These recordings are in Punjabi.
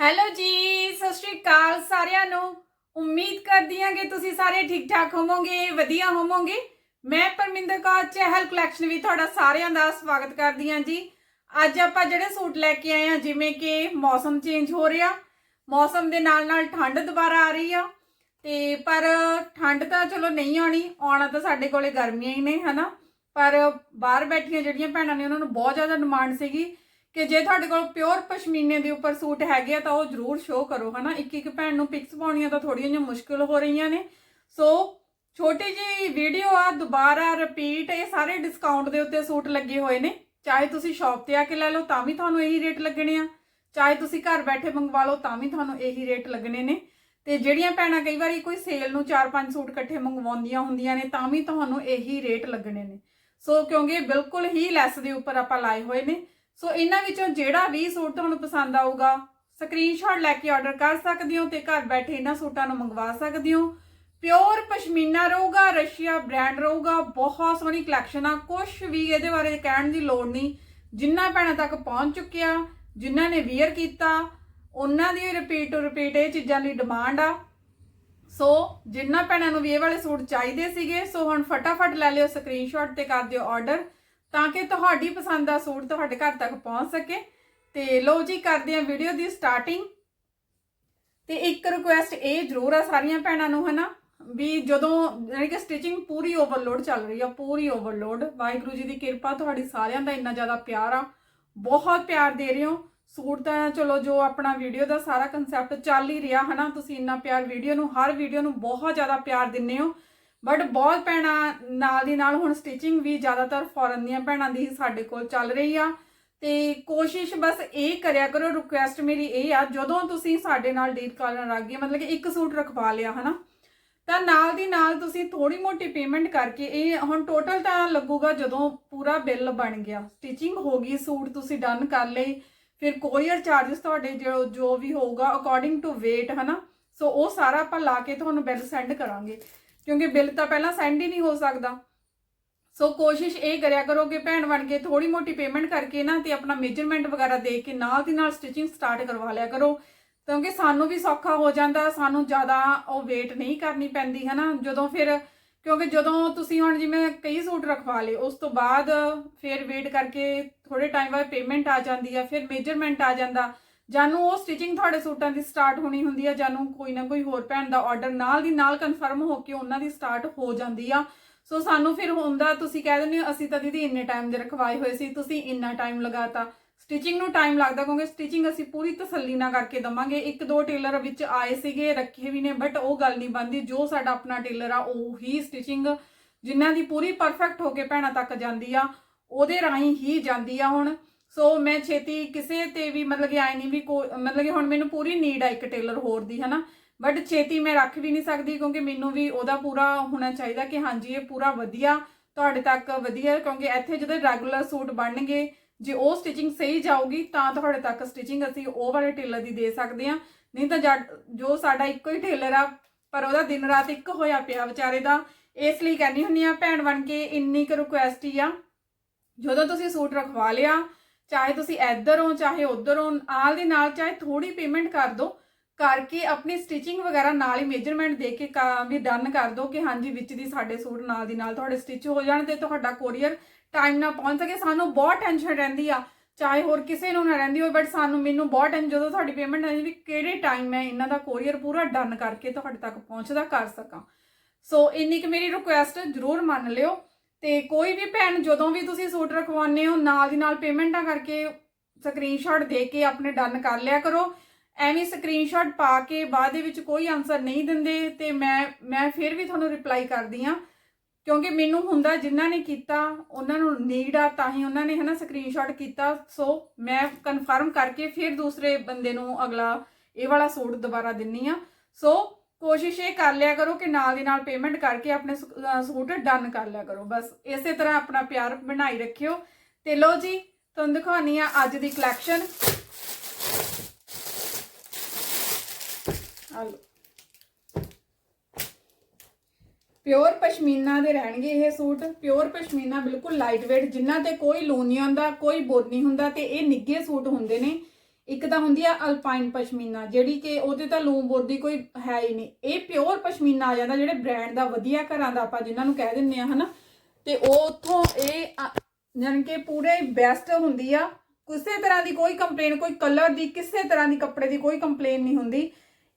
ਹੈਲੋ ਜੀ, ਸਤਿ ਸ਼੍ਰੀ ਅਕਾਲ ਸਾਰਿਆਂ ਨੂੰ। ਉਮੀਦ ਕਰਦੀ ਹਾਂ ਕਿ ਤੁਸੀਂ ਸਾਰੇ ਠੀਕ ਠਾਕ ਹੋਵੋਗੇ, ਵਧੀਆ ਹੋਵੋਗੇ। ਮੈਂ ਪਰਮਿੰਦਰ ਕੌਰ, ਚਹਿਲ ਕਲੈਕਸ਼ਨ ਵੀ ਤੁਹਾਡਾ ਸਾਰਿਆਂ ਦਾ ਸਵਾਗਤ ਕਰਦੀ ਹਾਂ ਜੀ। ਅੱਜ ਆਪਾਂ ਜਿਹੜੇ ਸੂਟ ਲੈ ਕੇ ਆਏ ਹਾਂ, ਜਿਵੇਂ ਕਿ ਮੌਸਮ ਚੇਂਜ ਹੋ ਰਿਹਾ। ਮੌਸਮ ਦੇ ਨਾਲ ਨਾਲ ਠੰਡ ਦੁਬਾਰਾ ਆ ਰਹੀ ਆ। ਤੇ ਪਰ ਠੰਡ ਤਾਂ ਚਲੋ ਨਹੀਂ ਆਉਣੀ, ਆਉਣਾ ਤਾਂ ਸਾਡੇ ਕੋਲੇ ਗਰਮੀਆਂ ਹੀ ਨੇ, ਹਨਾ। ਪਰ ਬਾਹਰ ਬੈਠੀਆਂ ਜਿਹੜੀਆਂ ਭੈਣਾਂ ਨੇ, ਉਹਨਾਂ ਨੂੰ ਬਹੁਤ ਜ਼ਿਆਦਾ ਡਿਮਾਂਡ ਸੀਗੀ। ਕਿ ਜੇ ਤੁਹਾਡੇ ਕੋਲ ਪਿਓਰ ਪਸ਼ਮੀਨੇ ਦੇ ਉੱਪਰ ਸੂਟ ਹੈਗੇ ਆ ਤਾਂ ਉਹ ਜ਼ਰੂਰ ਸ਼ੋਅ ਕਰੋ, ਹਨਾ? ਇੱਕ ਇੱਕ ਭੈਣ ਨੂੰ ਪਿਕਸ ਪਾਉਣੀਆਂ ਤਾਂ ਥੋੜੀਆਂ ਜਿਹੀਆਂ ਮੁਸ਼ਕਲ ਹੋ ਰਹੀਆਂ ਨੇ। ਸੋ ਛੋਟੀ ਜੀ ਵੀਡੀਓ ਆ, ਦੁਬਾਰਾ ਰਿਪੀਟ ਇਹ ਸਾਰੇ ਡਿਸਕਾਊਂਟ ਦੇ ਉੱਤੇ ਸੂਟ ਲੱਗੇ ਹੋਏ ਨੇ। ਚਾਹੇ ਤੁਸੀਂ ਸ਼ਾਪ ਤੇ ਆ ਕੇ ਲੈ ਲਓ, ਤਾਂ ਵੀ ਤੁਹਾਨੂੰ ਇਹੀ ਰੇਟ ਲੱਗਣੇ ਆ। ਚਾਹੇ ਤੁਸੀਂ ਘਰ ਬੈਠੇ ਮੰਗਵਾ ਲਓ, ਤਾਂ ਵੀ ਤੁਹਾਨੂੰ ਇਹੀ ਰੇਟ ਲੱਗਣੇ ਨੇ। ਤੇ ਜਿਹੜੀਆਂ ਭੈਣਾਂ ਕਈ ਵਾਰੀ ਕੋਈ ਸੇਲ ਨੂੰ 4-5 ਸੂਟ ਇਕੱਠੇ ਮੰਗਵਾਉਂਦੀਆਂ ਹੁੰਦੀਆਂ ਨੇ, ਤਾਂ ਵੀ ਤੁਹਾਨੂੰ ਇਹੀ ਰੇਟ ਲੱਗਣੇ ਨੇ। ਸੋ ਕਿਉਂਕਿ ਬਿਲਕੁਲ ਹੀ ਲੈਸ ਦੇ ਉੱਪਰ ਆਪਾਂ ਲਾਏ ਹੋਏ ਨੇ। ਸੋ ਇਹਨਾਂ ਵਿੱਚੋਂ ਜਿਹੜਾ ਵੀ ਸੂਟ ਤੁਹਾਨੂੰ ਪਸੰਦ ਆਊਗਾ ਸਕਰੀਨਸ਼ਾਟ ਲੈ ਕੇ ਆਰਡਰ ਕਰ ਸਕਦੇ ਹੋ ਤੇ ਘਰ ਬੈਠੇ ਇਹਨਾਂ ਸੂਟਾਂ ਨੂੰ ਮੰਗਵਾ ਸਕਦੇ ਹੋ। ਪਿਓਰ ਪਸ਼ਮੀਨਾ ਰਹੂਗਾ, ਰਸ਼ੀਆ ਬ੍ਰਾਂਡ ਰਹੂਗਾ, ਬਹੁਤ ਸੋਹਣੀ ਕਲੈਕਸ਼ਨ ਆ। ਕੁਝ ਵੀ ਇਹਦੇ ਬਾਰੇ ਕਹਿਣ ਦੀ ਲੋੜ ਨਹੀਂ। ਜਿੰਨਾ ਭੈਣਾਂ ਤੱਕ ਪਹੁੰਚ ਚੁੱਕਿਆ ਜਿਨ੍ਹਾਂ ਨੇ ਵੀਅਰ ਕੀਤਾ, ਉਹਨਾਂ ਦੀ ਰਿਪੀਟ ਟੂ ਰਿਪੀਟ ਇਹ ਚੀਜ਼ਾਂ ਦੀ ਡਿਮਾਂਡ ਆ। ਸੋ ਜਿੰਨਾ ਭੈਣਾਂ ਨੂੰ ਵੀ ਇਹ ਵਾਲੇ ਸੂਟ ਚਾਹੀਦੇ ਸੀਗੇ, ਸੋ ਹੁਣ ਫਟਾਫਟ ਲੈ ਲਿਓ ਸਕਰੀਨਸ਼ਾਟ ਤੇ ਕਰ ਦਿਓ ਆਰਡਰ ਤਾਂ ਕਿ ਤੁਹਾਡੀ ਪਸੰਦ ਦਾ ਸੂਟ ਤੁਹਾਡੇ ਘਰ ਤੱਕ ਪਹੁੰਚ ਸਕੇ। ਤੇ ਲੋ ਜੀ, ਕਰਦੇ ਹਾਂ ਵੀਡੀਓ ਦੀ ਸਟਾਰਟਿੰਗ ਤੇ ਇੱਕ ਰਿਕੁਐਸਟ ਇਹ ਜ਼ਰੂਰ ਆ ਸਾਰੀਆਂ ਭੈਣਾਂ ਨੂੰ, ਹਨਾ? ਵੀ ਜਦੋਂ ਯਾਨੀ ਕਿ ਸਟਿਚਿੰਗ ਪੂਰੀ ਓਵਰਲੋਡ ਚੱਲ ਰਹੀ ਆ, ਪੂਰੀ ਓਵਰਲੋਡ ਵਾਹਿਗੁਰੂ ਜੀ ਦੀ ਕਿਰਪਾ, ਤੁਹਾਡੀ ਸਾਰਿਆਂ ਦਾ ਇੰਨਾ ਜ਼ਿਆਦਾ ਪਿਆਰ ਆ। ਬਹੁਤ ਪਿਆਰ ਦੇ ਰਹੇ ਹੋ। ਸੂਟ ਤਾਂ ਚਲੋ ਜੋ ਆਪਣਾ ਵੀਡੀਓ ਦਾ ਸਾਰਾ ਕਨਸੈਪਟ ਚੱਲ ਹੀ ਰਿਹਾ, ਹਨਾ? ਤੁਸੀਂ ਇੰਨਾ ਪਿਆਰ ਵੀਡੀਓ ਨੂੰ, ਹਰ ਵੀਡੀਓ ਨੂੰ ਬਹੁਤ ਜ਼ਿਆਦਾ ਪਿਆਰ ਦਿੰਦੇ ਹੋ। ਬਟ ਬਹੁਤ ਭੈਣਾਂ ਨਾਲ ਦੀ ਨਾਲ ਹੁਣ ਸਟਿਚਿੰਗ ਵੀ ਜ਼ਿਆਦਾਤਰ ਫੋਰਨ ਦੀਆਂ ਭੈਣਾਂ ਦੀ ਹੀ ਸਾਡੇ ਕੋਲ ਚੱਲ ਰਹੀ ਆ। ਤੇ ਕੋਸ਼ਿਸ਼ ਬਸ ਇਹ ਕਰਿਆ ਕਰੋ ਰਿਕੁਐਸਟ ਮੇਰੀ ਇਹ ਆ, ਜਦੋਂ ਤੁਸੀਂ ਸਾਡੇ ਨਾਲ ਡੀਲ ਕਰਨ ਲੱਗ ਗਏ, ਮਤਲਬ ਕਿ ਇੱਕ ਸੂਟ ਰਖਵਾ ਲਿਆ, ਹਨਾ? ਤਾਂ ਨਾਲ ਦੀ ਨਾਲ ਤੁਸੀਂ ਥੋੜੀ ਮੋਟੀ ਪੇਮੈਂਟ ਕਰਕੇ ਇਹ ਹੁਣ ਟੋਟਲ ਤਾਂ ਲੱਗੂਗਾ ਜਦੋਂ ਪੂਰਾ ਬਿੱਲ ਬਣ ਗਿਆ। ਸਟਿਚਿੰਗ ਹੋ ਗਈ, ਸੂਟ ਤੁਸੀਂ ਡਨ ਕਰ ਲਈ ਫਿਰ ਕੋਰੀਅਰ ਚਾਰजेस ਤੁਹਾਡੇ ਜੋ ਜੋ ਵੀ ਹੋਊਗਾ ਅਕੋਰਡਿੰਗ ਟੂ weight, ਹਨਾ? ਸੋ ਉਹ ਸਾਰਾ ਆਪਾਂ ਲਾ ਕੇ ਤੁਹਾਨੂੰ ਬਿੱਲ ਸੈਂਡ ਕਰਾਂਗੇ। ਕਿਉਂਕਿ ਬਿੱਲ ਤਾਂ ਪਹਿਲਾਂ ਸੈਂਡ ਹੀ ਨਹੀਂ ਹੋ ਸਕਦਾ। ਸੋ ਕੋਸ਼ਿਸ਼ ਇਹ ਕਰਿਆ ਕਰੋ ਕਿ ਭੈਣ ਬਣ ਕੇ ਥੋੜੀ ਮੋਟੀ ਪੇਮੈਂਟ ਕਰਕੇ ਨਾ ਤੇ ਆਪਣਾ ਮੇਜਰਮੈਂਟ ਵਗੈਰਾ ਦੇ ਕੇ ਨਾਲ ਦੀ ਨਾਲ ਸਟਿਚਿੰਗ ਸਟਾਰਟ ਕਰਵਾ ਲਿਆ ਕਰੋ। ਕਿਉਂਕਿ ਸਾਨੂੰ ਵੀ ਸੌਖਾ ਹੋ ਜਾਂਦਾ, ਸਾਨੂੰ ਜ਼ਿਆਦਾ ਉਹ ਵੇਟ ਨਹੀਂ ਕਰਨੀ ਪੈਂਦੀ ਹੈ ਨਾ ਜਦੋਂ ਫਿਰ, ਕਿਉਂਕਿ ਜਦੋਂ ਤੁਸੀਂ ਹੁਣ ਜਿਵੇਂ ਕਈ ਸੂਟ ਰਖਵਾ ਲਏ, ਉਸ ਤੋਂ ਬਾਅਦ ਫਿਰ ਵੇਟ ਕਰਕੇ ਥੋੜੇ ਟਾਈਮ ਬਾਅਦ ਪੇਮੈਂਟ ਆ ਜਾਂਦੀ ਆ, ਫਿਰ ਮੇਜਰਮੈਂਟ ਆ ਜਾਂਦਾ। ਜਾਨੂੰ ਉਹ ਸਟਿਚਿੰਗ ਤੁਹਾਡੇ ਸੂਟਾਂ ਦੀ ਸਟਾਰਟ ਹੋਣੀ ਹੁੰਦੀ ਆ, ਜਾਨੂੰ ਕੋਈ ਨਾ ਕੋਈ ਹੋਰ ਭੈਣ ਦਾ ਆਰਡਰ ਨਾਲ ਦੀ ਨਾਲ ਕਨਫਰਮ ਹੋ ਕੇ ਉਹਨਾਂ ਦੀ ਸਟਾਰਟ ਹੋ ਜਾਂਦੀ ਆ। ਸੋ ਸਾਨੂੰ ਫਿਰ ਹੁੰਦਾ, ਤੁਸੀਂ ਕਹਿ ਦਿੰਦੇ ਹੋ, ਅਸੀਂ ਤਾਂ ਦੀਦੀ ਇੰਨੇ ਟਾਈਮ ਦੇ ਰਖਵਾਏ ਹੋਏ ਸੀ, ਤੁਸੀਂ ਇੰਨਾ ਟਾਈਮ ਲਗਾਤਾ। ਸਟਿਚਿੰਗ ਨੂੰ ਟਾਈਮ ਲੱਗਦਾ ਕਿਉਂਕਿ ਸਟਿਚਿੰਗ ਅਸੀਂ ਪੂਰੀ ਤਸੱਲੀ ਨਾਲ ਕਰਕੇ ਦਵਾਂਗੇ। ਇੱਕ ਦੋ ਟੇਲਰ ਵਿੱਚ ਆਏ ਸੀਗੇ, ਰੱਖੇ ਵੀ ਨੇ ਬਟ ਉਹ ਗੱਲ ਨਹੀਂ ਬੰਦੀ ਜੋ ਸਾਡਾ ਆਪਣਾ ਟੇਲਰ ਆ, ਉਹ ਹੀ ਸਟਿਚਿੰਗ ਜਿਨ੍ਹਾਂ ਦੀ ਪੂਰੀ ਪਰਫੈਕਟ ਹੋ ਕੇ ਭੈਣਾਂ ਤੱਕ ਜਾਂਦੀ ਆ, ਉਹਦੇ ਰਾਹੀਂ ਹੀ ਜਾਂਦੀ ਆ ਹੁਣ। ਸੋ ਮੈਂ ਛੇਤੀ ਕਿਸੇ ਤੇ ਵੀ ਮਤਲਬ ਕਿ ਆਈ ਨਹੀਂ ਵੀ ਕੋਈ ਮਤਲਬ ਕਿ ਹੁਣ ਮੈਨੂੰ ਪੂਰੀ ਨੀਡ ਆ ਇੱਕ ਟੇਲਰ ਹੋਰ ਦੀ, ਹਨਾ? ਬਟ ਛੇਤੀ ਮੈਂ ਰੱਖ ਵੀ ਨਹੀਂ ਸਕਦੀ ਕਿਉਂਕਿ ਮੈਨੂੰ ਵੀ ਉਹਦਾ ਪੂਰਾ ਹੋਣਾ ਚਾਹੀਦਾ ਕਿ ਹਾਂਜੀ, ਇਹ ਪੂਰਾ ਵਧੀਆ, ਤੁਹਾਡੇ ਤੱਕ ਵਧੀਆ, ਕਿਉਂਕਿ ਇੱਥੇ ਜਦੋਂ ਰੈਗੂਲਰ ਸੂਟ ਬਣਨਗੇ, ਜੇ ਉਹ ਸਟਿਚਿੰਗ ਸਹੀ ਜਾਊਗੀ, ਤਾਂ ਤੁਹਾਡੇ ਤੱਕ ਸਟਿਚਿੰਗ ਅਸੀਂ ਉਹ ਵਾਲੇ ਟੇਲਰ ਦੀ ਦੇ ਸਕਦੇ ਆ ਨਹੀਂ ਤਾਂ ਜਦ- ਜੋ ਸਾਡਾ ਇੱਕੋ ਹੀ ਟੇਲਰ ਆ, ਪਰ ਉਹਦਾ ਦਿਨ ਰਾਤ ਇੱਕ ਹੋਇਆ ਪਿਆ ਵਿਚਾਰੇ ਦਾ। ਇਸ ਲਈ ਕਹਿੰਦੀ ਹੁੰਨੀ ਆ ਭੈਣ ਬਣ ਕੇ ਇੰਨੀ ਕੁ ਰਿਕੁਐਸਟ ਹੀ ਆ। ਜਦੋਂ ਤੁਸੀਂ ਸੂਟ ਰਖਵਾ ਲਿਆ ਚਾਹੇ ਤੁਸੀਂ ਇੱਧਰ ਹੋ, ਚਾਹੇ ਉੱਧਰ ਹੋ, ਨਾਲ ਦੀ ਨਾਲ ਚਾਹੇ ਥੋੜੀ ਪੇਮੈਂਟ ਕਰ ਦਿਓ, ਕਰਕੇ ਆਪਣੀ ਸਟਿਚਿੰਗ ਵਗੈਰਾ ਨਾਲ ਹੀ ਮੇਜਰਮੈਂਟ ਦੇ ਕੇ ਕਾ- ਵੀ ਡਨ ਕਰ ਦਿਓ ਕਿ ਹਾਂਜੀ ਵਿੱਚ ਦੀ ਸਾਡੇ ਸੂਟ ਨਾਲ ਦੀ ਨਾਲ ਤੁਹਾਡੇ ਸਟਿਚ ਹੋ ਜਾਣ ਤੇ ਤੁਹਾਡਾ ਕੋਰੀਅਰ ਟਾਈਮ ਨਾਲ ਪਹੁੰਚ ਸਕੇ। ਸਾਨੂੰ ਬਹੁਤ ਟੈਨਸ਼ਨ ਰਹਿੰਦੀ ਆ, ਚਾਹੇ ਹੋਰ ਕਿਸੇ ਨੂੰ ਨਾ ਰਹਿੰਦੀ ਹੋਵੇ ਬਟ ਸਾਨੂੰ ਮੈਨੂੰ ਬਹੁਤ ਟੈਨਸ਼ਨ ਜਦੋਂ ਤੁਹਾਡੀ ਪੇਮੈਂਟ ਆਈ ਵੀ ਕਿਹੜੇ ਟਾਈਮ ਮੈਂ ਇਹਨਾਂ ਦਾ ਕੋਰੀਅਰ ਪੂਰਾ ਡਨ ਕਰਕੇ ਤੁਹਾਡੇ ਤੱਕ ਪਹੁੰਚਦਾ ਕਰ ਸਕਾਂ। ਸੋ ਇੰਨੀ ਕਿ ਮੇਰੀ ਰਿਕੁਐਸਟ ਜ਼ਰੂਰ ਮੰਨ ਲਿਓ। ਤੇ ਕੋਈ ਵੀ ਭੈਣ ਜਦੋਂ ਵੀ ਤੁਸੀਂ ਸੂਟ ਰਖਵਾਉਂਦੇ ਹੋ, ਨਾਲ ਦੀ ਨਾਲ ਪੇਮੈਂਟਾਂ ਕਰਕੇ ਸਕਰੀਨਸ਼ਾਟ ਦੇ ਕੇ ਆਪਣੇ ਡਨ ਕਰ ਲਿਆ ਕਰੋ। ਐਵੇਂ ਸਕਰੀਨਸ਼ਾਟ ਪਾ ਕੇ ਬਾਅਦ ਦੇ ਵਿੱਚ ਕੋਈ ਆਨਸਰ ਨਹੀਂ ਦਿੰਦੇ ਤੇ ਮੈਂ ਮੈਂ ਫਿਰ ਵੀ ਤੁਹਾਨੂੰ ਰਿਪਲਾਈ ਕਰਦੀ ਆ ਕਿਉਂਕਿ ਮੈਨੂੰ ਹੁੰਦਾ ਜਿਨ੍ਹਾਂ ਨੇ ਕੀਤਾ, ਉਹਨਾਂ ਨੂੰ ਨੀਡ ਆ, ਤਾਂ ਹੀ ਉਹਨਾਂ ਨੇ ਹਨਾ ਸਕਰੀਨਸ਼ਾਟ ਕੀਤਾ। ਸੋ ਮੈਂ ਕਨਫਰਮ ਕਰਕੇ ਫਿਰ ਦੂਸਰੇ ਬੰਦੇ ਨੂੰ ਅਗਲਾ ਇਹ ਵਾਲਾ ਸੂਟ ਦੁਬਾਰਾ ਦਿੰਨੀ ਆ ਸੋ ਕੋਸ਼ਿਸ਼ ਇਹ ਕਰ ਲਿਆ ਕਰੋ ਕਿ ਨਾਲ ਦੀ ਨਾਲ ਪੇਮੈਂਟ ਕਰਕੇ ਆਪਣੇ ਸੂਟ ਡਨ ਕਰ ਲਿਆ ਕਰੋ। ਬਸ ਇਸੇ ਤਰ੍ਹਾਂ ਆਪਣਾ ਪਿਆਰ ਬਣਾਈ ਰੱਖਿਓ। ਤੇ ਲੋ ਜੀ, ਤੁਹਾਨੂੰ ਦਿਖਾਉਣੀ ਆ ਅੱਜ ਦੀ ਕਲੈਕਸ਼ਨ ਹਲੋ ਪਿਓਰ ਪਸ਼ਮੀਨਾ ਦੇ ਰਹਿਣਗੇ ਇਹ ਸੂਟ। ਪਿਓਰ ਪਸ਼ਮੀਨਾ ਬਿਲਕੁਲ ਲਾਈਟ weight ਜਿਨ੍ਹਾਂ ਤੇ ਕੋਈ ਲੂਨ ਨਹੀਂ ਹੁੰਦਾ, ਕੋਈ ਬੋਰ ਨਹੀਂ ਹੁੰਦਾ ਤੇ ਇਹ ਨਿੱਗੇ ਸੂਟ ਹੁੰਦੇ ਨੇ। ਇੱਕ ਤਾਂ ਹੁੰਦੀ ਆ ਅਲਪਾਈਨ ਪਸ਼ਮੀਨਾ, ਜਿਹੜੀ ਕਿ ਉਹਦੇ ਤਾਂ ਲੂਮ ਬੋਰ ਦੀ ਕੋਈ ਹੈ ਹੀ ਨਹੀਂ। ਇਹ ਪਿਓਰ ਪਸ਼ਮੀਨਾ ਆ ਜਾਂਦਾ, ਜਿਹੜੇ ਬ੍ਰਾਂਡ ਦਾ ਵਧੀਆ ਘਰਾਂ ਦਾ ਆਪਾਂ ਜਿਨ੍ਹਾਂ ਨੂੰ ਕਹਿ ਦਿੰਦੇ ਆ, ਹਨਾ? ਤੇ ਉਹ ਉੱਥੋਂ ਇਹ ਅ- ਯਾਨੀ ਕਿ ਪੂਰੇ ਬੈਸਟ ਹੁੰਦੀ ਆ। ਕਿਸੇ ਤਰ੍ਹਾਂ ਦੀ ਕੋਈ ਕੰਪਲੇਨ ਕੋਈ ਕਲਰ ਦੀ, ਕਿਸੇ ਤਰ੍ਹਾਂ ਦੀ ਕੱਪੜੇ ਦੀ ਕੋਈ ਕੰਪਲੇਨ ਨਹੀਂ ਹੁੰਦੀ।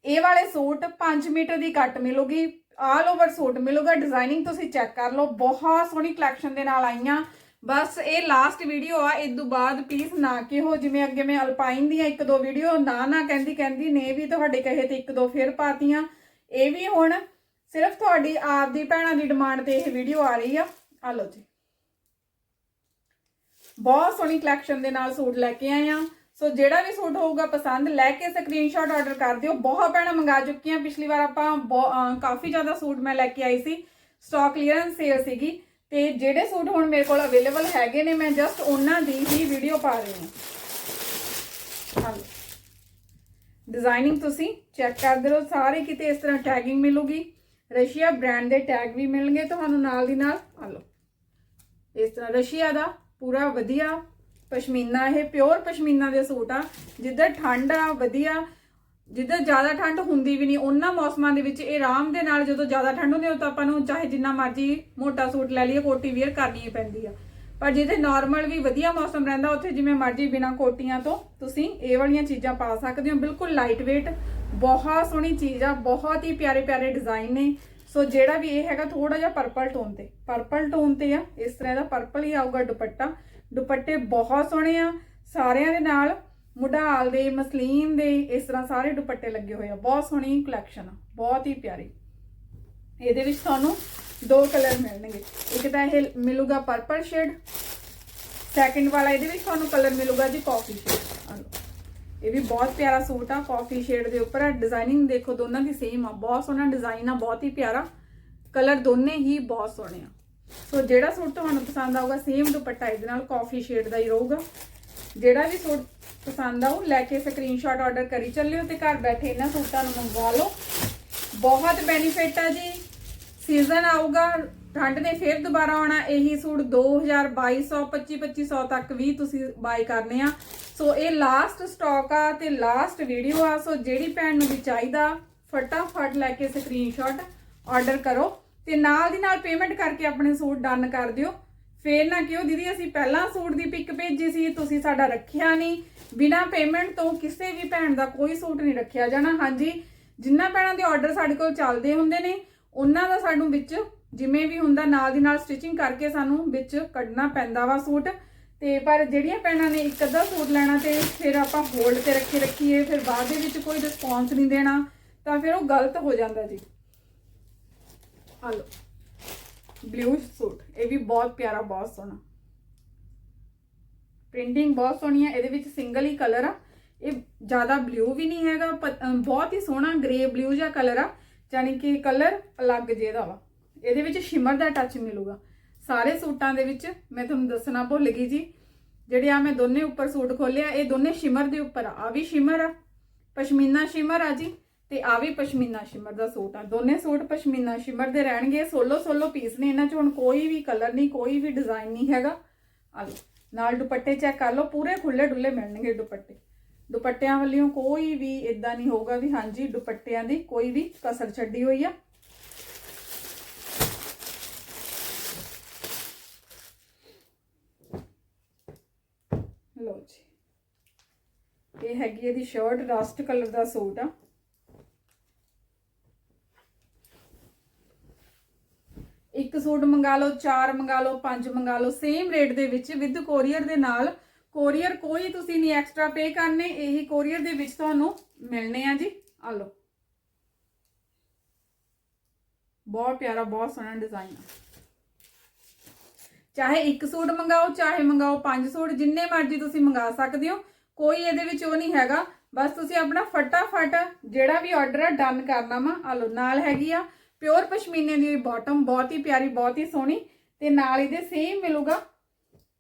ਇਹ ਵਾਲੇ ਸੂਟ 5 ਮੀਟਰ ਦੀ ਕੱਟ ਮਿਲੂਗੀ ਆਲ ਓਵਰ ਸੂਟ ਮਿਲੂਗਾ। ਡਿਜ਼ਾਈਨਿੰਗ ਤੁਸੀਂ ਚੈੱਕ ਕਰ ਲਓ, ਬਹੁਤ ਸੋਹਣੀ ਕਲੈਕਸ਼ਨ ਦੇ ਨਾਲ ਆਈਆਂ। ਬਸ ਇਹ ਲਾਸਟ ਵੀਡੀਓ ਆ, ਇਸ ਤੋਂ ਬਾਅਦ ਪਲੀਜ਼ ਨਾ ਕਿਹੋ ਜਿਵੇਂ ਅੱਗੇ ਮੈਂ ਅਲਪਾਈਨ ਦੀਆਂ ਇੱਕ ਦੋ ਵੀਡੀਓ ਨਾ ਨਾ ਕਹਿੰਦੀ ਕਹਿੰਦੀ, ਨੇ ਵੀ ਤੁਹਾਡੇ ਕਹੇ ਤੇ ਇੱਕ ਦੋ ਫੇਰ ਪਾਤੀਆਂ। ਇਹ ਵੀ ਹੁਣ ਸਿਰਫ ਤੁਹਾਡੀ ਆਪ ਦੀ ਭੈਣਾਂ ਦੀ ਡਿਮਾਂਡ ਤੇ ਇਹ ਵੀਡੀਓ ਆ ਰਹੀ ਆ। ਆ ਲਓ ਜੀ। ਬਹੁਤ ਸੋਹਣੀ ਕਲੈਕਸ਼ਨ ਦੇ ਨਾਲ ਸੂਟ ਲੈ ਕੇ ਆਏ ਆ। ਸੋ ਜਿਹੜਾ ਵੀ ਸੂਟ ਹੋਊਗਾ ਪਸੰਦ, ਲੈ ਕੇ ਸਕਰੀਨਸ਼ਾਟ ਆਰਡਰ ਕਰ ਦਿਓ। ਬਹੁਤ ਭੈਣਾਂ ਮੰਗਾ ਚੁੱਕੀਆਂ, ਪਿਛਲੀ ਵਾਰ ਆਪਾਂ ਬਹੁ- ਕਾਫੀ ਜ਼ਿਆਦਾ ਸੂਟ ਮੈਂ ਲੈ ਕੇ ਆਈ ਸੀ। ਸਟਾਕ ਕਲੀਅਰੈਂਸ ਸੇਲ ਸੀਗੀ। ਤੇ ਜਿਹੜੇ ਸੂਟ ਹੁਣ ਮੇਰੇ ਕੋਲ ਅਵੇਲੇਬਲ ਹੈਗੇ ਨੇ, ਮੈਂ ਜਸਟ ਉਹਨਾਂ ਦੀ ਹੀ ਵੀਡੀਓ ਪਾ ਰਹੀ ਹਾਂ। ਹਾਂ। ਡਿਜ਼ਾਈਨਿੰਗ ਤੁਸੀਂ ਚੈੱਕ ਕਰਦੇ ਰਹੋ ਸਾਰੇ ਕਿਤੇ ਇਸ ਤਰ੍ਹਾਂ ਟੈਗਿੰਗ ਮਿਲੂਗੀ। ਰਸ਼ੀਆ ਬ੍ਰਾਂਡ ਦੇ ਟੈਗ ਵੀ ਮਿਲਣਗੇ ਤੁਹਾਨੂੰ ਨਾਲ ਦੀ ਨਾਲ। ਆ ਲਓ। ਇਸ ਤਰ੍ਹਾਂ ਰਸ਼ੀਆ ਦਾ ਪੂਰਾ ਵਧੀਆ ਪਸ਼ਮੀਨਾ, ਇਹ ਪਿਓਰ ਪਸ਼ਮੀਨਾ ਦੇ ਸੂਟ ਆ। ਜਿੱਦਾਂ ਠੰਡ ਆ, ਵਧੀਆ। ਜਿੱਦਾਂ ਜ਼ਿਆਦਾ ਠੰਡ ਹੁੰਦੀ ਵੀ ਨਹੀਂ, ਉਹਨਾਂ ਮੌਸਮਾਂ ਦੇ ਵਿੱਚ ਇਹ ਆਰਾਮ ਦੇ ਨਾਲ ਜਦੋਂ ਜ਼ਿਆਦਾ ਠੰਡ ਹੁੰਦੀ ਹੈ ਤਾਂ ਆਪਾਂ ਨੂੰ ਚਾਹੇ ਜਿੰਨਾ ਮਰਜ਼ੀ ਮੋਟਾ ਸੂਟ ਲੈ ਲਈਏ, ਕੋਟੀ ਵੇਅਰ ਕਰਨੀ ਹੀ ਪੈਂਦੀ ਆ। ਪਰ ਜਿੱਥੇ ਨਾਰਮਲ ਵੀ ਵਧੀਆ ਮੌਸਮ ਰਹਿੰਦਾ, ਉੱਥੇ ਜਿਵੇਂ ਮਰਜ਼ੀ ਬਿਨਾ ਕੋਟੀਆਂ ਤੋਂ ਤੁਸੀਂ ਇਹ ਵਾਲੀਆਂ ਚੀਜ਼ਾਂ ਪਾ ਸਕਦੇ ਹੋ। ਬਿਲਕੁਲ ਲਾਈਟ weight ਬਹੁਤ ਸੋਹਣੀ ਚੀਜ਼ ਆ, ਬਹੁਤ ਹੀ ਪਿਆਰੇ ਪਿਆਰੇ ਡਿਜ਼ਾਈਨ ਨੇ। ਸੋ ਜਿਹੜਾ ਵੀ ਇਹ ਹੈਗਾ ਥੋੜਾ ਜਿਹਾ ਪਰਪਲ ਟੋਨ ਤੇ। ਪਰਪਲ ਟੋਨ ਤੇ ਆ, ਇਸ ਤਰ੍ਹਾਂ ਦਾ ਪਰਪਲ ਹੀ ਆਊਗਾ ਦੁਪੱਟਾ। ਦੁਪੱਟੇ ਬਹੁਤ ਸੋਹਣੇ ਆ, ਸਾਰਿਆਂ ਦੇ ਨਾਲ ਮੁਢਾਲ ਦੇ, ਮਸਲੀਨ ਦੇ, ਇਸ ਤਰ੍ਹਾਂ ਸਾਰੇ ਦੁਪੱਟੇ ਲੱਗੇ ਹੋਏ ਆ। ਬਹੁਤ ਸੋਹਣੀ ਕਲੈਕਸ਼ਨ ਆ, ਬਹੁਤ ਹੀ ਪਿਆਰੀ। ਇਹਦੇ ਵਿੱਚ ਤੁਹਾਨੂੰ ਦੋ ਕਲਰ ਮਿਲਣਗੇ। ਇੱਕ ਤਾਂ ਇਹ ਮਿਲੂਗਾ ਪਰਪਲ ਸ਼ੇਡ ਸੈਕਿੰਡ ਵਾਲਾ ਇਹਦੇ ਵਿੱਚ ਤੁਹਾਨੂੰ ਕਲਰ ਮਿਲੂਗਾ ਜੀ ਕਾਫੀ ਸ਼ੇਡ ਇਹ ਵੀ ਬਹੁਤ ਪਿਆਰਾ ਸੂਟ ਆ ਕਾਫੀ ਸ਼ੇਡ ਦੇ ਉੱਪਰ ਆ। ਡਿਜ਼ਾਈਨਿੰਗ ਦੇਖੋ, ਦੋਨਾਂ ਦੀ ਸੇਮ ਆ। ਬਹੁਤ ਸੋਹਣਾ ਡਿਜ਼ਾਈਨ ਆ, ਬਹੁਤ ਹੀ ਪਿਆਰਾ। ਕਲਰ ਦੋਨੇ ਹੀ ਬਹੁਤ ਸੋਹਣੇ ਆ। ਸੋ ਜਿਹੜਾ ਸੂਟ ਤੁਹਾਨੂੰ ਪਸੰਦ ਆਊਗਾ ਸੇਮ ਦੁਪੱਟਾ ਇਹਦੇ ਨਾਲ ਕਾਫੀ ਸ਼ੇਡ ਦਾ ਹੀ ਰਹੂਗਾ। ਜਿਹੜਾ ਵੀ ਸੂਟ ਪਸੰਦ ਆਊ ਲੈ ਕੇ ਸਕਰੀਨਸ਼ਾਟ ਆਰਡਰ ਕਰੀ ਚੱਲਿਓ ਤੇ ਘਰ ਬੈਠੇ ਇਹਨਾਂ ਸੂਟਾਂ ਨੂੰ ਮੰਗਵਾ ਲਓ। ਬਹੁਤ ਬੈਨੀਫਿਟ ਆ ਜੀ। ਸੀਜ਼ਨ ਆਊਗਾ, ਠੰਡ ਨੇ ਫੇਰ ਦੁਬਾਰਾ ਆਉਣਾ, ਇਹੀ ਸੂਟ 2200 2500 ਤੱਕ ਵੀ ਤੁਸੀਂ ਬਾਈ ਕਰਨੇ ਆ। ਸੋ ਇਹ ਲਾਸਟ ਸਟਾਕ ਆ ਤੇ ਲਾਸਟ ਵੀਡੀਓ ਆ ਸੋ ਜਿਹੜੀ ਭੈਣ ਨੂੰ ਵੀ ਚਾਹੀਦਾ, ਫਟਾਫਟ ਲੈ ਕੇ ਸਕਰੀਨਸ਼ਾਟ ਆਰਡਰ ਕਰੋ ਤੇ ਨਾਲ ਦੀ ਨਾਲ ਪੇਮੈਂਟ ਕਰਕੇ ਆਪਣੇ ਸੂਟ ਡਨ ਕਰ ਦਿਓ। ਫੇਰ ਨਾ ਕਿਉਂ ਦੀਦੀ, ਅਸੀਂ ਪਹਿਲਾਂ ਸੂਟ ਦੀ ਪਿਕ ਭੇਜੀ ਸੀ, ਤੁਸੀਂ ਸਾਡਾ ਰੱਖਿਆ ਨਹੀਂ। ਬਿਨਾ ਪੇਮੈਂਟ ਤੋਂ ਕਿਸੇ ਵੀ ਭੈਣ ਦਾ ਕੋਈ ਸੂਟ ਨਹੀਂ ਰੱਖਿਆ ਜਾਣਾ। ਹਾਂਜੀ, ਜਿੰਨਾ ਭੈਣਾਂ ਦੇ ਆਰਡਰ ਸਾਡੇ ਕੋਲ ਚੱਲਦੇ ਹੁੰਦੇ ਨੇ, ਉਹਨਾਂ ਦਾ ਸਾਨੂੰ ਵਿੱਚ ਜਿਵੇਂ ਵੀ ਹੁੰਦਾ, ਨਾਲ ਦੀ ਨਾਲ ਸਟਿਚਿੰਗ ਕਰਕੇ ਸਾਨੂੰ ਵਿੱਚ ਕੱਢਣਾ ਪੈਂਦਾ ਵਾ ਸੂਟ। ਤੇ ਪਰ ਜਿਹੜੀਆਂ ਭੈਣਾਂ ਨੇ ਇੱਕ ਅੱਧਾ ਸੂਟ ਲੈਣਾ ਤੇ ਫਿਰ ਆਪਾਂ ਹੋਲਡ ਤੇ ਰੱਖੇ, ਰੱਖੀਏ, ਫਿਰ ਬਾਅਦ ਦੇ ਵਿੱਚ ਕੋਈ ਰਿਸਪੌਂਸ ਨਹੀਂ ਦੇਣਾ, ਤਾਂ ਫਿਰ ਉਹ ਗਲਤ ਹੋ ਜਾਂਦਾ ਜੀ। ਹਲੋ। ਬਲੂ ਸੂਟ ਇਹ ਵੀ ਬਹੁਤ ਪਿਆਰਾ, ਬਹੁਤ ਸੋਹਣਾ। ਪ੍ਰਿੰਟਿੰਗ ਬਹੁਤ ਸੋਹਣੀ ਹੈ, ਇਹਦੇ ਵਿੱਚ ਸਿੰਗਲ ਹੀ ਕਲਰ ਆ। ਇਹ ਜ਼ਿਆਦਾ ਬਲੂ ਵੀ ਨਹੀਂ ਹੈਗਾ, ਪ- ਬਹੁਤ ਹੀ ਸੋਹਣਾ ਗ੍ਰੇ ਬਲੂ ਜਿਹਾ ਕਲਰ ਆ, ਯਾਨੀ ਕਿ ਕਲਰ ਅਲੱਗ ਜਿਹਦਾ ਵਾ। ਇਹਦੇ ਵਿੱਚ ਸ਼ਿਮਰ ਦਾ ਟੱਚ ਮਿਲੂਗਾ। ਸਾਰੇ ਸੂਟਾਂ ਦੇ ਵਿੱਚ, ਮੈਂ ਤੁਹਾਨੂੰ ਦੱਸਣਾ ਭੁੱਲ ਗਈ ਜੀ, ਜਿਹੜੇ ਆ ਮੈਂ ਦੋਨੇ ਉੱਪਰ ਸੂਟ ਖੋਲਿਆ ਇਹ ਦੋਨੇ ਸ਼ਿਮਰ ਦੇ ਉੱਪਰ ਆ। ਆ ਵੀ ਸ਼ਿਮਰ ਆ, ਪਸ਼ਮੀਨਾ ਸ਼ਿਮਰ ਆ ਜੀ। ਤੇ ਆ ਵੀ ਪਸ਼ਮੀਨਾ ਸ਼ਿਮਰ ਦਾ ਸੂਟ ਆ। ਦੋਨੇ ਸੂਟ ਪਸ਼ਮੀਨਾ ਸ਼ਿਮਰ ਦੇ ਰਹਿਣਗੇ। ਸੋਲੋ ਸੋਲੋ ਪੀਸ ਨੇ ਇਹਨਾਂ 'ਚ ਹੁਣ ਕੋਈ ਵੀ ਕਲਰ ਨਹੀਂ, ਕੋਈ ਵੀ ਡਿਜ਼ਾਈਨ ਨਹੀਂ ਹੈਗਾ। ਆ ਲਓ, ਨਾਲ ਦੁਪੱਟੇ ਚੈੱਕ ਕਰ ਲਓ, ਪੂਰੇ ਖੁੱਲੇ ਡੁੱਲੇ ਮਿਲਣਗੇ ਦੁਪੱਟੇ। ਦੁਪੱਟਿਆਂ ਵੱਲੋਂ ਕੋਈ ਵੀ ਇਦਾਂ ਨਹੀਂ ਹੋਊਗਾ ਵੀ ਹਾਂਜੀ, ਦੁਪੱਟਿਆਂ ਦੀ ਕੋਈ ਵੀ ਕਸਰ ਛੱਡੀ ਹੋਈ ਆ। ਲਓ ਜੀ। ਇਹ ਹੈਗੀ ਇਹਦੀ ਸ਼ਰਟ ਰਸਟ ਕਲਰ ਦਾ ਸੂਟ ਆ। ਇੱਕ ਸੂਟ ਮੰਗਾ ਲਓ, ਚਾਰ ਮੰਗਾ ਲਓ, ਪੰਜ ਮੰਗਾ ਲਓ ਸੇਮ ਰੇਟ ਦੇ ਵਿੱਚ ਵਿਦ ਕੋਰੀਅਰ ਦੇ ਨਾਲ ਕੋਰੀਅਰ ਕੋਈ ਤੁਸੀਂ ਨਹੀਂ ਐਕਸਟਰਾ ਪੇ ਕਰਨੇ, ਇਹੀ ਕੋਰੀਅਰ ਦੇ ਵਿੱਚ ਤੁਹਾਨੂੰ ਮਿਲਣੇ ਆ ਜੀ। ਆ ਲਓ। ਬਹੁਤ ਪਿਆਰਾ, ਬਹੁਤ ਸੋਹਣਾ ਡਿਜ਼ਾਈਨ ਆ। ਚਾਹੇ ਇੱਕ ਸੂਟ ਮੰਗਾਓ, ਚਾਹੇ ਮੰਗਾਓ ਪੰਜ ਸੂਟ, ਜਿੰਨੇ ਮਰਜ਼ੀ ਤੁਸੀਂ ਮੰਗਾ ਸਕਦੇ ਹੋ। ਕੋਈ ਇਹਦੇ ਵਿੱਚ ਉਹ ਨਹੀਂ ਹੈਗਾ। ਬਸ ਤੁਸੀਂ ਆਪਣਾ ਫਟਾਫਟ ਜਿਹੜਾ ਵੀ ਆਰਡਰ ਆ ਡਨ ਕਰਨਾ ਵਾ। ਆ ਲਓ, ਨਾਲ ਹੈਗੀ ਆ ਪਿਓਰ ਪਸ਼ਮੀਨੇ ਦੀ ਬਾਟਮ ਬਹੁਤ ਹੀ ਪਿਆਰੀ, ਬਹੁਤ ਹੀ ਸੋਹਣੀ ਤੇ ਨਾਲ ਇਹਦੇ ਸੇਮ ਮਿਲੂਗਾ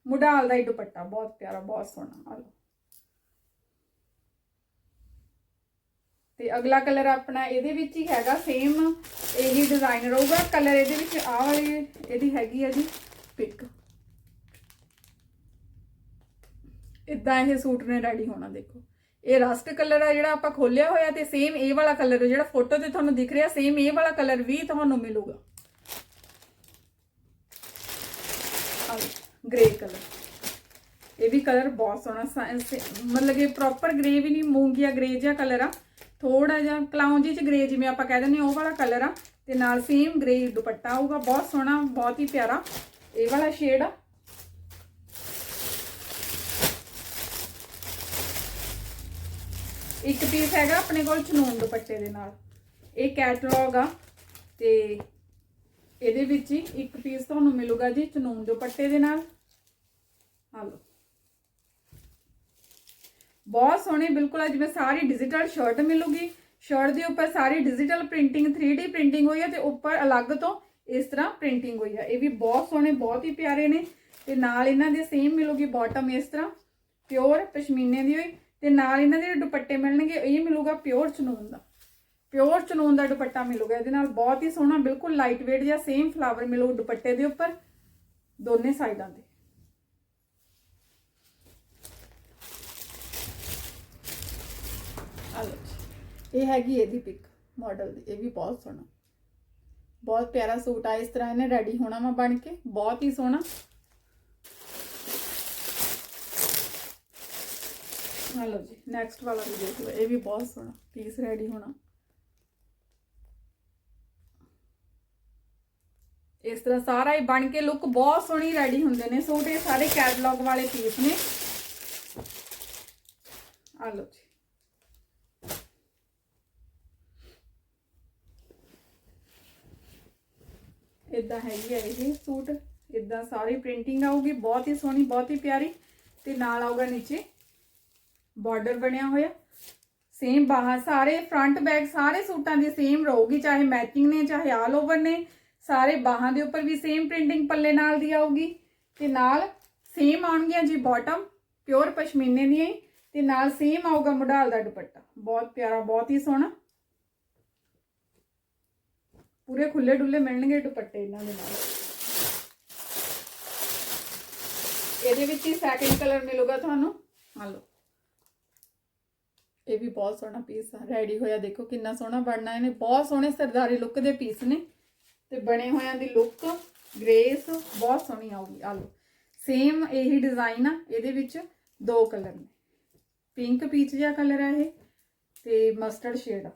ਮੁਢਾਲ ਦਾ ਹੀ ਦੁਪੱਟਾ, ਬਹੁਤ ਪਿਆਰਾ, ਬਹੁਤ ਸੋਹਣਾ ਆ ਲਓ। ਤੇ ਅਗਲਾ ਕਲਰ ਆਪਣਾ ਇਹਦੇ ਵਿੱਚ ਹੀ ਹੈਗਾ ਸੇਮ ਇਹੀ ਡਿਜ਼ਾਈਨ ਰਹੂਗਾ ਕਲਰ ਇਹਦੇ ਵਿੱਚ ਆਹ ਵਾਲੀ ਇਹਦੀ ਹੈਗੀ ਆ ਜੀ ਪਿਕ ਇਦਾਂ ਇਹ ਸੂਟ ਨੇ ਰੈਡੀ ਹੋਣਾ, ਦੇਖੋ। ਇਹ ਰਸਟ ਕਲਰ ਆ ਜਿਹੜਾ ਆਪਾਂ ਖੋਲਿਆ ਹੋਇਆ ਤੇ ਸੇਮ ਇਹ ਵਾਲਾ ਕਲਰ ਜਿਹੜਾ ਫੋਟੋ ਤੇ ਤੁਹਾਨੂੰ ਦਿਖ ਰਿਹਾ ਸੇਮ ਇਹ ਵਾਲਾ ਕਲਰ ਵੀ ਤੁਹਾਨੂੰ ਮਿਲੂਗਾ। Grey colour. ਇਹ ਵੀ ਕਲਰ ਬਹੁਤ ਸੋਹਣਾ ਮਤਲਬ ਕਿ ਪ੍ਰੋਪਰ ਗ੍ਰੇ ਵੀ ਨਹੀਂ, ਮੂੰਗੀਆ ਗ੍ਰੇ ਜਿਹਾ ਕਲਰ ਆ। ਥੋੜਾ ਜਿਹਾ ਕਲਾਉਂਜੀ ਚ ਗ੍ਰੇ ਜਿਵੇਂ ਆਪਾਂ ਕਹਿ ਦਿੰਦੇ ਹਾਂ, ਉਹ ਵਾਲਾ ਕਲਰ ਆ। ਤੇ ਨਾਲ ਸੇਮ ਗ੍ਰੇ ਦੁਪੱਟਾ ਆਊਗਾ, ਬਹੁਤ ਸੋਹਣਾ, ਬਹੁਤ ਹੀ ਪਿਆਰਾ। ਇਹ ਵਾਲਾ ਸ਼ੇਡ ਆ। ਇੱਕ ਪੀਸ ਹੈਗਾ ਆਪਣੇ ਕੋਲ ਚਨੂਨ ਦੁਪੱਟੇ ਦੇ ਨਾਲ। ਇਹ ਕੈਟਲੌਗ ਆ ਤੇ ਇਹਦੇ ਵਿੱਚ ਹੀ ਇੱਕ ਪੀਸ ਤੁਹਾਨੂੰ ਮਿਲੂਗਾ ਜੀ ਚਨੂਨ ਦੁਪੱਟੇ ਦੇ ਨਾਲ। ਆ ਲਓ। ਬਹੁਤ ਸੋਹਣੇ, ਬਿਲਕੁਲ ਆ, ਜਿਵੇਂ ਸਾਰੀ ਡਿਜੀਟਲ ਸ਼ਰਟ ਮਿਲੂਗੀ। ਸ਼ਰਟ ਦੇ ਉੱਪਰ ਸਾਰੀ ਡਿਜੀਟਲ ਪ੍ਰਿੰਟਿੰਗ 3D ਪ੍ਰਿੰਟਿੰਗ ਹੋਈ ਹੈ ਤੇ ਉੱਪਰ ਅਲੱਗ ਤੋਂ ਇਸ ਤਰ੍ਹਾਂ ਪ੍ਰਿੰਟਿੰਗ ਹੋਈ ਹੈ ਇਹ ਵੀ ਬਹੁਤ ਸੋਹਣੇ, ਬਹੁਤ ਹੀ ਪਿਆਰੇ ਨੇ ਤੇ ਨਾਲ ਇਹਨਾਂ ਦੇ ਸੇਮ ਮਿਲੂਗੀ ਬਾਟਮ ਇਸ ਤਰ੍ਹਾਂ। ਪਿਓਰ ਪਸ਼ਮੀਨੇ ਦੀ ਹੋਈ। ਤੇ ਨਾਲ ਇਹਨਾਂ ਦੇ ਦੁਪੱਟੇ ਮਿਲਣਗੇ, ਇਹ ਮਿਲੂਗਾ ਪਿਓਰ ਚਨੂਨ ਦਾ। ਪਿਓਰ ਚਨੂਨ ਦਾ ਦੁਪੱਟਾ ਮਿਲੂਗਾ, ਇਹਦੇ ਨਾਲ ਬਹੁਤ ਹੀ ਸੋਹਣਾ, ਬਿਲਕੁਲ ਲਾਈਟ weight ਜਿਹਾ ਸੇਮ ਫਲਾਵਰ ਮਿਲੂ ਦੁਪੱਟੇ ਦੇ ਉੱਪਰ, ਦੋਨੇ ਸਾਈਡਾਂ ਤੇ। ਆ ਲਓ ਜੀ। ਇਹ ਹੈਗੀ ਇਹਦੀ ਪਿਕ ਮਾਡਲ ਦੀ, ਇਹ ਵੀ ਬਹੁਤ ਸੋਹਣਾ। ਬਹੁਤ ਪਿਆਰਾ ਸੂਟ ਆ, ਇਸ ਤਰ੍ਹਾਂ ਇਹਨੇ ਰੈਡੀ ਹੋਣਾ ਵਾ ਬਣ ਕੇ, ਬਹੁਤ ਹੀ ਸੋਹਣਾ। ਲਓ ਜੀ ਨੈਕਸਟ ਵਾਲਾ ਵੀ ਦੇਖ ਲਓ ਇਹ ਵੀ ਬਹੁਤ ਸੋਹਣਾ ਪੀਸ ਰੈਡੀ ਹੋਣਾ ਇਸ ਤਰ੍ਹਾਂ ਸਾਰਾ ਹੀ ਬਣ ਕੇ ਲੁੱਕ ਬਹੁਤ ਸੋਹਣੀ ਰੈਡੀ ਹੁੰਦੇ ਨੇ ਸੂਟ ਇਹ ਸਾਰੇ ਕੈਟਲੌਗ ਵਾਲੇ ਪੀਸ ਨੇ ਆ ਲਓ ਜੀ ਇਦਾਂ ਹੈਗੀ ਹੈ ਇਹ ਸੂਟ ਇਦਾਂ ਸਾਰੀ ਪ੍ਰਿੰਟਿੰਗ ਆਊਗੀ ਬਹੁਤ ਹੀ ਸੋਹਣੀ ਬਹੁਤ ਹੀ ਪਿਆਰੀ ਤੇ ਨਾਲ ਆਊਗਾ ਨੀਚੇ ਬਾਰਡਰ ਬਣਿਆ ਹੋਇਆ। ਸੇਮ ਬਾਹਾਂ, ਸਾਰੇ ਫਰੰਟ ਬੈਕ ਸਾਰੇ ਸੂਟਾਂ ਦੀ ਸੇਮ ਰਹੂਗੀ, ਚਾਹੇ ਮੈਚਿੰਗ ਨੇ, ਚਾਹੇ ਆਲ ਓਵਰ ਨੇ। ਸਾਰੇ ਬਾਹਾਂ ਦੇ ਉੱਪਰ ਵੀ ਸੇਮ ਪ੍ਰਿੰਟਿੰਗ ਪੱਲੇ ਨਾਲ ਦੀ ਆਊਗੀ। ਤੇ ਨਾਲ ਸੇਮ ਆਉਣਗੀਆਂ ਜੀ ਬਾਟਮ ਪਿਓਰ ਪਸ਼ਮੀਨੇ ਦੀਆਂ ਹੀ। ਤੇ ਨਾਲ ਸੇਮ ਆਊਗਾ ਮੁਢਾਲ ਦਾ ਦੁਪੱਟਾ। ਬਹੁਤ ਪਿਆਰਾ, ਬਹੁਤ ਹੀ ਸੋਹਣਾ। ਪੂਰੇ ਖੁੱਲੇ ਡੁੱਲੇ ਮਿਲਣਗੇ ਦੁਪੱਟੇ ਇਹਨਾਂ ਦੇ ਨਾਲ। ਇਹਦੇ ਵਿੱਚ ਹੀ ਸੈਕਿੰਡ ਕਲਰ ਮਿਲੂਗਾ ਤੁਹਾਨੂੰ। ਆ ਲਓ। ਇਹ ਵੀ ਬਹੁਤ ਸੋਹਣਾ ਪੀਸ ਆ। ਰੈਡੀ ਹੋਇਆ, ਦੇਖੋ ਕਿੰਨਾ ਸੋਹਣਾ ਬਣਨਾ ਇਹਨੇ। ਬਹੁਤ ਸੋਹਣੇ ਸਰਦਾਰੀ ਲੁੱਕ ਦੇ ਪੀਸ ਨੇ। ਤੇ ਬਣੇ ਹੋਇਆਂ ਦੀ ਲੁੱਕ ਗ੍ਰੇਸ ਬਹੁਤ ਸੋਹਣੀ ਆਊਗੀ ਆ ਲਓ। ਸੇਮ ਇਹੀ ਡਿਜ਼ਾਈਨ ਆ, ਇਹਦੇ ਵਿੱਚ ਦੋ ਕਲਰ ਨੇ। ਪਿੰਕ ਪੀਚ ਜਿਹਾ ਕਲਰ ਆ ਇਹ ਤੇ ਮਸਟਰਡ ਸ਼ੇਡ ਆ।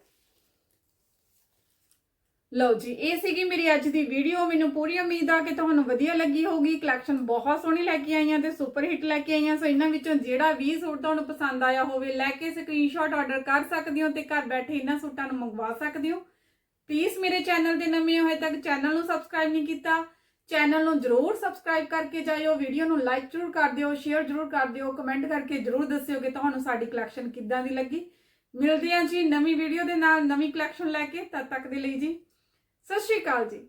ਲਓ ਜੀ, ਇਹ ਸੀਗੀ ਮੇਰੀ ਅੱਜ ਦੀ ਵੀਡੀਓ ਮੈਨੂੰ ਪੂਰੀ ਉਮੀਦ ਆ ਕਿ ਤੁਹਾਨੂੰ ਵਧੀਆ ਲੱਗੀ ਹੋਊਗੀ। ਕਲੈਕਸ਼ਨ ਬਹੁਤ ਸੋਹਣੀ ਲੈ ਕੇ ਆਈਆਂ ਤੇ ਸੁਪਰ ਹਿੱਟ ਲੈ ਕੇ ਆਈਆਂ। ਸੋ ਇਹਨਾਂ ਵਿੱਚੋਂ ਜਿਹੜਾ ਵੀ ਸੂਟ ਤੁਹਾਨੂੰ ਪਸੰਦ ਆਇਆ ਹੋਵੇ, ਲੈ ਕੇ ਸਕਰੀਨਸ਼ਾਟ ਆਰਡਰ ਕਰ ਸਕਦੇ ਹੋ ਤੇ ਘਰ ਬੈਠੇ ਇਹਨਾਂ ਸੂਟਾਂ ਨੂੰ ਮੰਗਵਾ ਸਕਦੇ ਹੋ। ਪਲੀਜ਼ ਮੇਰੇ ਚੈਨਲ ਦੇ ਨਵੇਂ ਹੋਏ ਤੱਕ ਚੈਨਲ ਨੂੰ ਸਬਸਕ੍ਰਾਈਬ ਨਹੀਂ ਕੀਤਾ। ਚੈਨਲ ਨੂੰ ਜਰੂਰ ਸਬਸਕ੍ਰਾਈਬ ਕਰਕੇ ਜਾਇਓ। ਵੀਡੀਓ ਨੂੰ ਲਾਈਕ ਜਰੂਰ ਕਰ ਦਿਓ ਸ਼ੇਅਰ ਜਰੂਰ ਕਰ ਦਿਓ। ਕਮੈਂਟ ਕਰਕੇ ਜਰੂਰ ਦੱਸਿਓ ਕਿ ਤੁਹਾਨੂੰ ਸਾਡੀ ਕਲੈਕਸ਼ਨ ਕਿੱਦਾਂ ਦੀ ਲੱਗੀ। ਮਿਲਦੇ ਹਾਂ ਜੀ ਨਵੀਂ ਵੀਡੀਓ ਦੇ ਨਾਲ ਨਵੀਂ ਕਲੈਕਸ਼ਨ ਲੈ ਕੇ। ਤਦ ਤੱਕ ਦੇ ਲਈ ਜੀ ਸਤਿ ਸ਼੍ਰੀ ਅਕਾਲ ਜੀ